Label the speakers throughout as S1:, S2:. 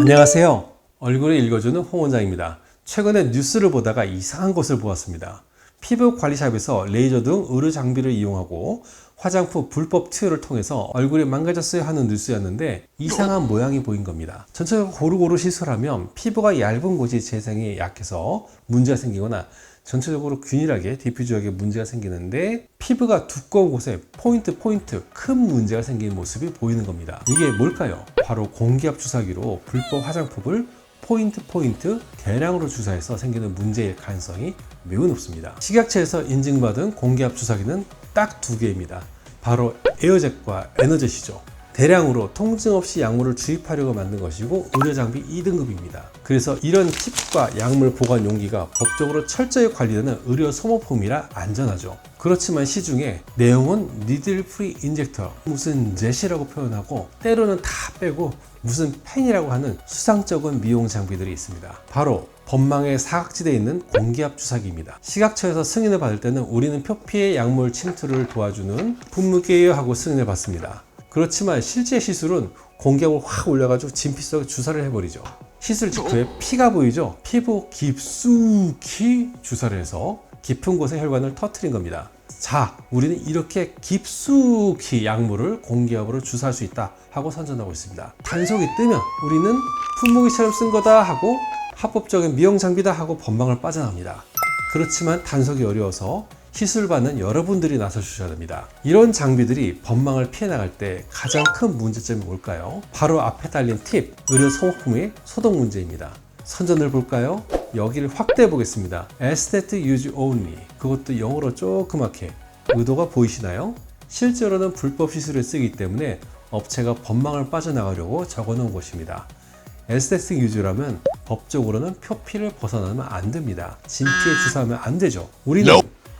S1: 안녕하세요. 얼굴을 읽어주는 홍 원장입니다. 최근에 뉴스를 보다가 이상한 것을 보았습니다. 피부 관리샵에서 레이저 등 의료 장비를 이용하고 화장품 불법 투여를 통해서 얼굴이 망가졌어야 하는 뉴스였는데 이상한 모양이 보인 겁니다. 전체적으로 고루고루 시술하면 피부가 얇은 곳이 재생이 약해서 문제가 생기거나 전체적으로 균일하게 디퓨즈하게 문제가 생기는데 피부가 두꺼운 곳에 포인트 포인트 큰 문제가 생기는 모습이 보이는 겁니다. 이게 뭘까요? 바로 공기압 주사기로 불법 화장품을 포인트 포인트 대량으로 주사해서 생기는 문제일 가능성이 매우 높습니다. 식약처에서 인증받은 공기압 주사기는 딱 두 개입니다. 바로 에어젯과 에너젯이죠. 대량으로 통증 없이 약물을 주입하려고 만든 것이고 의료 장비 2등급입니다. 그래서 이런 팁과 약물 보관 용기가 법적으로 철저히 관리되는 의료 소모품이라 안전하죠. 그렇지만 시중에 내용은 니들 프리 인젝터 무슨 젯이라고 표현하고 때로는 다 빼고 무슨 펜이라고 하는 수상쩍은 미용 장비들이 있습니다. 바로 법망의 사각지대에 있는 공기압 주사기입니다. 시각처에서 승인을 받을 때는 우리는 표피의 약물 침투를 도와주는 분무기예요 하고 승인을 받습니다. 그렇지만 실제 시술은 공기압을 확 올려가지고 진피 속에 주사를 해버리죠. 시술 직후에 피가 보이죠? 피부 깊숙이 주사를 해서 깊은 곳에 혈관을 터트린 겁니다. 자, 우리는 이렇게 깊숙이 약물을 공기압으로 주사할 수 있다 하고 선전하고 있습니다. 단속이 뜨면 우리는 품목이처럼 쓴 거다 하고 합법적인 미용 장비다 하고 법망을 빠져나옵니다. 그렇지만 단속이 어려워서 시술받는 여러분들이 나서 주셔야 됩니다. 이런 장비들이 법망을 피해 나갈 때 가장 큰 문제점이 뭘까요? 바로 앞에 달린 팁, 의료 소모품의 소독 문제입니다. 선전을 볼까요? 여기를 확대해 보겠습니다. Aesthetic Use Only. 그것도 영어로 조그맣게. 의도가 보이시나요? 실제로는 불법 시술을 쓰기 때문에 업체가 법망을 빠져나가려고 적어 놓은 것입니다. 에스테틱 유즈라면 법적으로는 표피를 벗어나면 안 됩니다. 진피에 주사하면 안 되죠. 우리는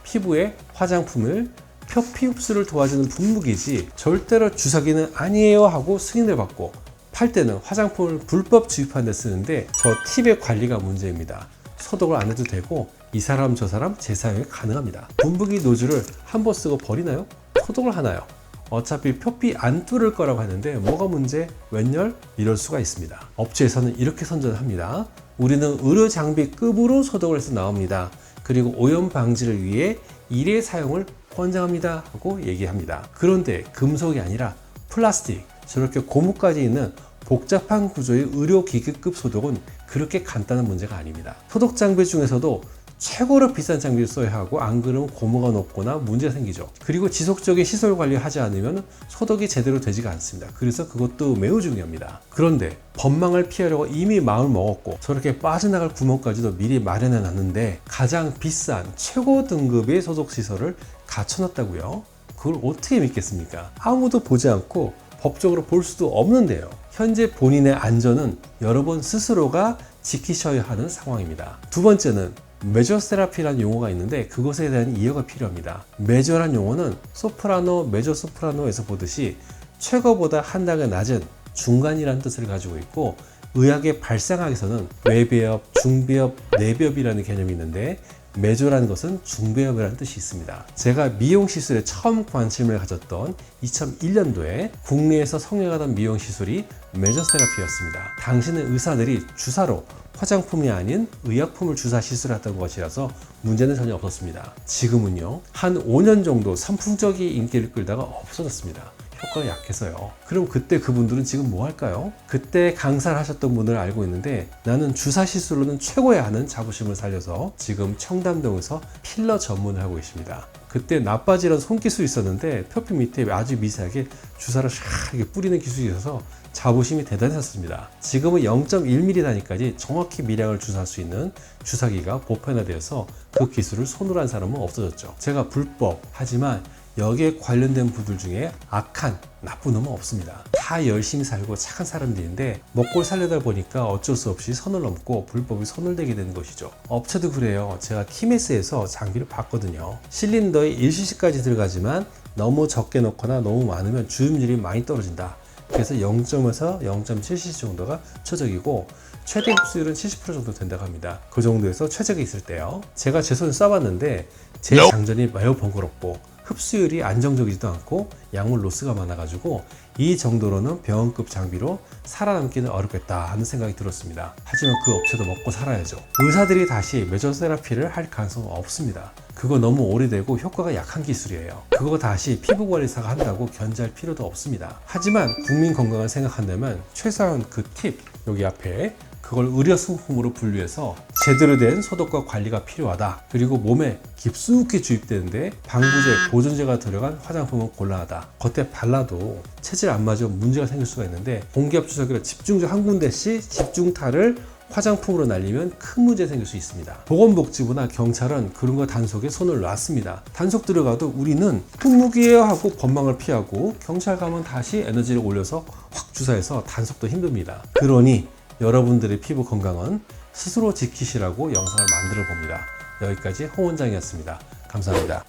S1: 피부에 화장품을 표피 흡수를 도와주는 분무기지 절대로 주사기는 아니에요 하고 승인을 받고 팔 때는 화장품을 불법 주입하는 데 쓰는데 저 팁의 관리가 문제입니다. 소독을 안 해도 되고 이 사람 저 사람 재사용이 가능합니다. 분무기 노즐을 한 번 쓰고 버리나요? 소독을 하나요? 어차피 표피 안 뚫을 거라고 하는데 뭐가 문제? 웬열? 이럴 수가 있습니다. 업체에서는 이렇게 선전합니다. 우리는 의료 장비급으로 소독을 해서 나옵니다. 그리고 오염 방지를 위해 일회 사용을 권장합니다 하고 얘기합니다. 그런데 금속이 아니라 플라스틱, 저렇게 고무까지 있는 복잡한 구조의 의료기기급 소독은 그렇게 간단한 문제가 아닙니다. 소독 장비 중에서도 최고로 비싼 장비를 써야 하고 안 그러면 고무가 높거나 문제가 생기죠. 그리고 지속적인 시설 관리하지 않으면 소독이 제대로 되지가 않습니다. 그래서 그것도 매우 중요합니다. 그런데 법망을 피하려고 이미 마음을 먹었고 저렇게 빠져나갈 구멍까지도 미리 마련해 놨는데 가장 비싼 최고 등급의 소독 시설을 갖춰놨다고요? 그걸 어떻게 믿겠습니까? 아무도 보지 않고 법적으로 볼 수도 없는데요. 현재 본인의 안전은 여러분 스스로가 지키셔야 하는 상황입니다. 두 번째는 메저 세라피라는 용어가 있는데 그것에 대한 이해가 필요합니다. 메저란 용어는 소프라노, 메저 소프라노에서 보듯이 최고보다 한 단계 낮은 중간이라는 뜻을 가지고 있고 의학의 발상학에서는 외배업, 중배업, 내배업이라는 개념이 있는데 메조라는 것은 중배업이라는 뜻이 있습니다. 제가 미용 시술에 처음 관심을 가졌던 2001년도에 국내에서 성행하던 미용 시술이 메저 세라피였습니다. 당시는 의사들이 주사로 화장품이 아닌 의약품을 주사 시술했던 것이라서 문제는 전혀 없었습니다. 지금은요, 한 5년 정도 선풍적인 인기를 끌다가 없어졌습니다. 효과가 약해서요. 그럼 그때 그분들은 지금 뭐 할까요? 그때 강사를 하셨던 분을 알고 있는데 나는 주사 시술로는 최고야 하는 자부심을 살려서 지금 청담동에서 필러 전문을 하고 있습니다. 그때 나빠지는 손기술이 있었는데 표피 밑에 아주 미세하게 주사를 샥 뿌리는 기술이 있어서 자부심이 대단했습니다. 지금은 0.1mm 단위까지 정확히 미량을 주사할 수 있는 주사기가 보편화되어서 그 기술을 손으로 한 사람은 없어졌죠. 제가 불법 하지만 여기에 관련된 분들 중에 악한 나쁜 놈은 없습니다. 다 열심히 살고 착한 사람들인데 먹고 살려다 보니까 어쩔 수 없이 선을 넘고 불법이 손을 대게 되는 것이죠. 업체도 그래요. 제가 키메스에서 장비를 봤거든요. 실린더에 1cc까지 들어가지만 너무 적게 넣거나 너무 많으면 주임률이 많이 떨어진다. 그래서 0.에서 0.7cc 정도가 최적이고 최대 흡수율은 70% 정도 된다고 합니다. 그 정도에서 최적이 있을 때요. 제가 제 손을 써봤는데 제 장전이 매우 번거롭고 흡수율이 안정적이지도 않고 약물 로스가 많아가지고 이 정도로는 병원급 장비로 살아남기는 어렵겠다 하는 생각이 들었습니다. 하지만 그 업체도 먹고 살아야죠. 의사들이 다시 메조세라피를 할 가능성은 없습니다. 그거 너무 오래되고 효과가 약한 기술이에요. 그거 다시 피부관리사가 한다고 견제할 필요도 없습니다. 하지만 국민 건강을 생각한다면 최소한 그 팁 여기 앞에 그걸 의료 상품으로 분류해서 제대로 된 소독과 관리가 필요하다. 그리고 몸에 깊숙이 주입되는데 방부제, 보존제가 들어간 화장품은 곤란하다. 겉에 발라도 체질 안 맞으면 문제가 생길 수가 있는데 공기압 주사기로 집중적 한 군데씩 집중타를 화장품으로 날리면 큰 문제 생길 수 있습니다. 보건복지부나 경찰은 그런 거 단속에 손을 놨습니다. 단속 들어가도 우리는 흙무기예요 하고 법망을 피하고 경찰 가면 다시 에너지를 올려서 확 주사해서 단속도 힘듭니다. 그러니 여러분들의 피부 건강은 스스로 지키시라고 영상을 만들어 봅니다. 여기까지 홍 원장이었습니다. 감사합니다.